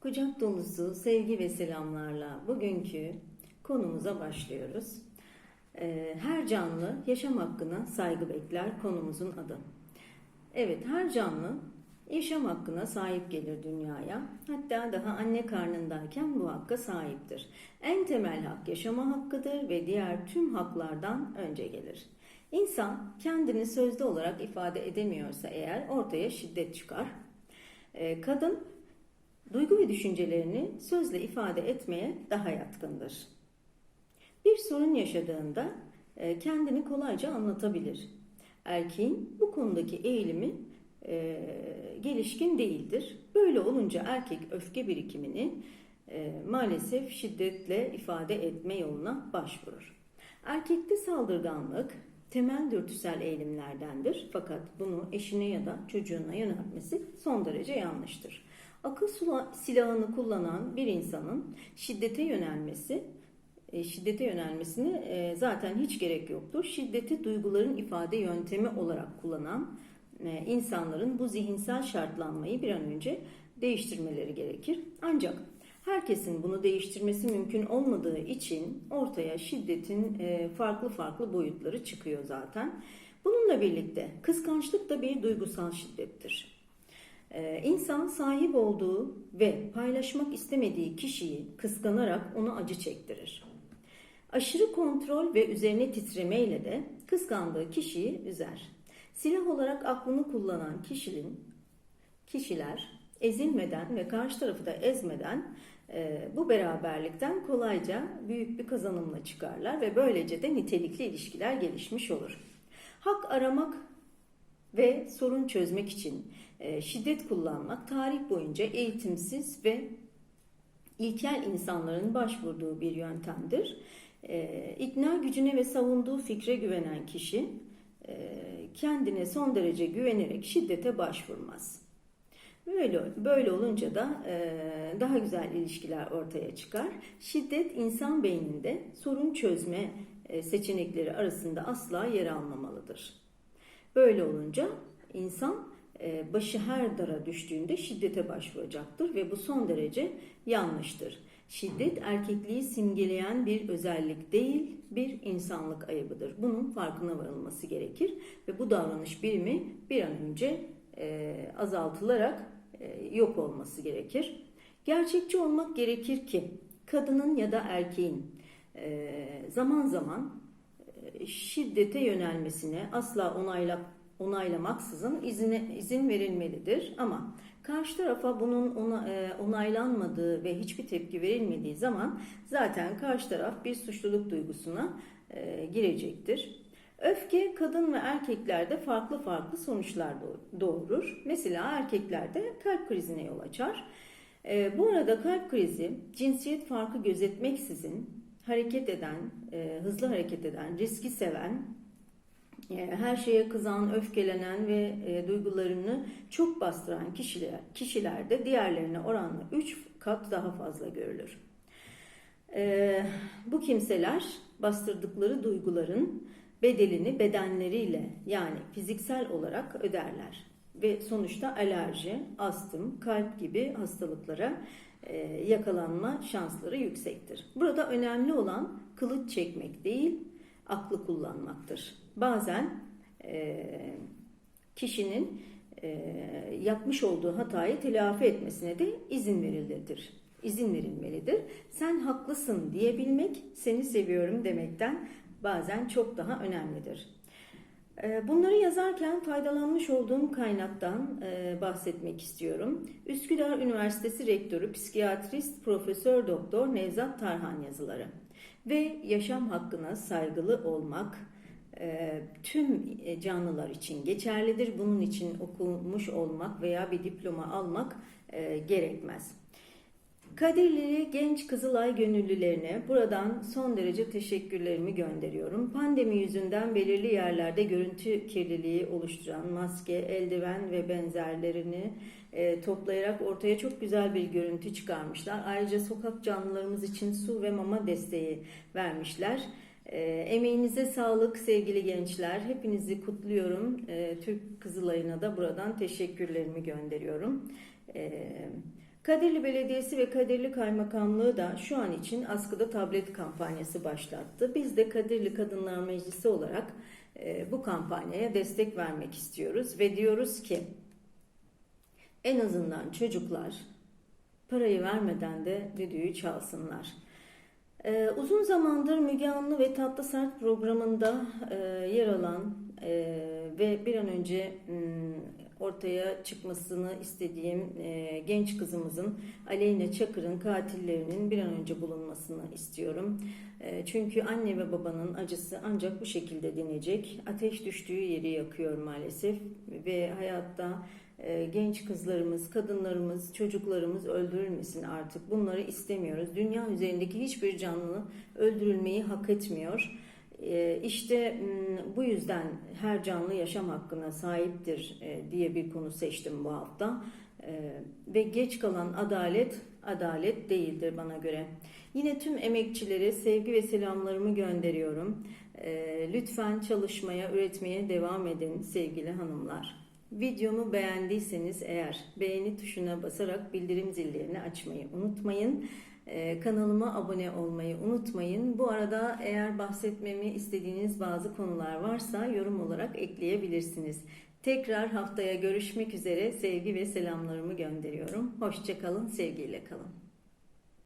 Kucak dolusu sevgi ve selamlarla bugünkü konumuza başlıyoruz. Ee, Her canlı yaşam hakkına saygı bekler konumuzun adı. Evet her canlı yaşam hakkına sahip gelir dünyaya. Hatta daha anne karnındayken bu hakka sahiptir. En temel hak yaşama hakkıdır ve diğer tüm haklardan önce gelir. İnsan kendini sözlü olarak ifade edemiyorsa eğer ortaya şiddet çıkar. Ee, Kadın duygu ve düşüncelerini sözle ifade etmeye daha yatkındır. Bir sorun yaşadığında e, kendini kolayca anlatabilir. Erkeğin bu konudaki eğilimi e, gelişkin değildir. Böyle olunca erkek öfke birikimini e, maalesef şiddetle ifade etme yoluna başvurur. Erkekte saldırganlık temel dürtüsel eğilimlerdendir fakat bunu eşine ya da çocuğuna yöneltmesi son derece yanlıştır. Akıl silahını kullanan bir insanın şiddete yönelmesi e, şiddete yönelmesine e, zaten hiç gerek yoktur. Şiddeti duyguların ifade yöntemi olarak kullanan e, insanların bu zihinsel şartlanmayı bir an önce değiştirmeleri gerekir. Ancak herkesin bunu değiştirmesi mümkün olmadığı için ortaya şiddetin farklı farklı boyutları çıkıyor zaten. Bununla birlikte kıskançlık da bir duygusal şiddettir. Ee, İnsan sahip olduğu ve paylaşmak istemediği kişiyi kıskanarak ona acı çektirir. Aşırı kontrol ve üzerine titremeyle de kıskandığı kişiyi üzer. Silah olarak aklını kullanan kişinin kişiler ezilmeden ve karşı tarafı da ezmeden e, bu beraberlikten kolayca büyük bir kazanımla çıkarlar ve böylece de nitelikli ilişkiler gelişmiş olur. Hak aramak ve sorun çözmek için şiddet kullanmak tarih boyunca eğitimsiz ve ilkel insanların başvurduğu bir yöntemdir. E, ikna gücüne ve savunduğu fikre güvenen kişi e, kendine son derece güvenerek şiddete başvurmaz. Böyle, böyle olunca da e, daha güzel ilişkiler ortaya çıkar. Şiddet insan beyninde sorun çözme e, seçenekleri arasında asla yer almamalıdır. Böyle olunca insan e, başı her dara düştüğünde şiddete başvuracaktır ve bu son derece yanlıştır. Şiddet erkekliği simgeleyen bir özellik değil, bir insanlık ayıbıdır. Bunun farkına varılması gerekir ve bu davranış birimi bir an önce e, azaltılarak e, yok olması gerekir. Gerçekçi olmak gerekir ki kadının ya da erkeğin e, zaman zaman e, şiddete yönelmesine asla onayla, onaylamaksızın izine, izin verilmelidir. Ama karşı tarafa bunun ona, e, onaylanmadığı ve hiçbir tepki verilmediği zaman zaten karşı taraf bir suçluluk duygusuna e, girecektir. Öfke kadın ve erkeklerde farklı farklı sonuçlar doğurur. Mesela erkeklerde kalp krizine yol açar. E, bu arada kalp krizi cinsiyet farkı gözetmeksizin hareket eden, e, hızlı hareket eden, riski seven, her şeye kızan, öfkelenen ve e, duygularını çok bastıran kişiler, kişilerde diğerlerine oranla 3 kat daha fazla görülür. E, bu kimseler bastırdıkları duyguların bedelini bedenleriyle yani fiziksel olarak öderler ve sonuçta alerji, astım, kalp gibi hastalıklara e, yakalanma şansları yüksektir. Burada önemli olan kılıç çekmek değil, aklı kullanmaktır. Bazen e, kişinin e, yapmış olduğu hatayı telafi etmesine de izin verilmelidir. İzin verilmelidir. Sen haklısın diyebilmek, seni seviyorum demekten bazen çok daha önemlidir. Ee, Bunları yazarken faydalanmış olduğum kaynaktan e, bahsetmek istiyorum. Üsküdar Üniversitesi Rektörü, Psikiyatrist Profesör Doktor Nevzat Tarhan yazıları ve yaşam hakkına saygılı olmak e, tüm e, canlılar için geçerlidir. Bunun için okumuş olmak veya bir diploma almak gerekmez. Kadirli genç Kızılay gönüllülerine buradan son derece teşekkürlerimi gönderiyorum. Pandemi yüzünden belirli yerlerde görüntü kirliliği oluşturan maske, eldiven ve benzerlerini e, toplayarak ortaya çok güzel bir görüntü çıkarmışlar. Ayrıca sokak canlılarımız için su ve mama desteği vermişler. E, emeğinize sağlık sevgili gençler. Hepinizi kutluyorum. E, Türk Kızılay'ına da buradan teşekkürlerimi gönderiyorum. E, Kadirli Belediyesi ve Kadirli Kaymakamlığı da şu an için askıda tablet kampanyası başlattı. Biz de Kadirli Kadınlar Meclisi olarak e, bu kampanyaya destek vermek istiyoruz ve diyoruz ki en azından çocuklar parayı vermeden de düdüğü çalsınlar. Ee, uzun zamandır Müge Anlı ve Tatlı Sert programında e, yer alan e, ve bir an önce m, ortaya çıkmasını istediğim e, genç kızımızın Aleyna Çakır'ın katillerinin bir an önce bulunmasını istiyorum. E, çünkü anne ve babanın acısı ancak bu şekilde dinecek. Ateş düştüğü yeri yakıyor maalesef ve hayatta e, genç kızlarımız, kadınlarımız, çocuklarımız öldürülmesin artık. Bunları istemiyoruz. Dünya üzerindeki hiçbir canlı öldürülmeyi hak etmiyor. E, İşte m, bu yüzden her canlı yaşam hakkına sahiptir e, diye bir konu seçtim bu hafta. E, Ve geç kalan adalet, adalet değildir bana göre. Yine tüm emekçilere sevgi ve selamlarımı gönderiyorum. E, Lütfen çalışmaya, üretmeye devam edin sevgili hanımlar. Videomu beğendiyseniz eğer beğeni tuşuna basarak bildirim zillerini açmayı unutmayın. Ee, kanalıma abone olmayı unutmayın. Bu arada eğer bahsetmemi istediğiniz bazı konular varsa yorum olarak ekleyebilirsiniz. Tekrar haftaya görüşmek üzere sevgi ve selamlarımı gönderiyorum. Hoşçakalın, sevgiyle kalın.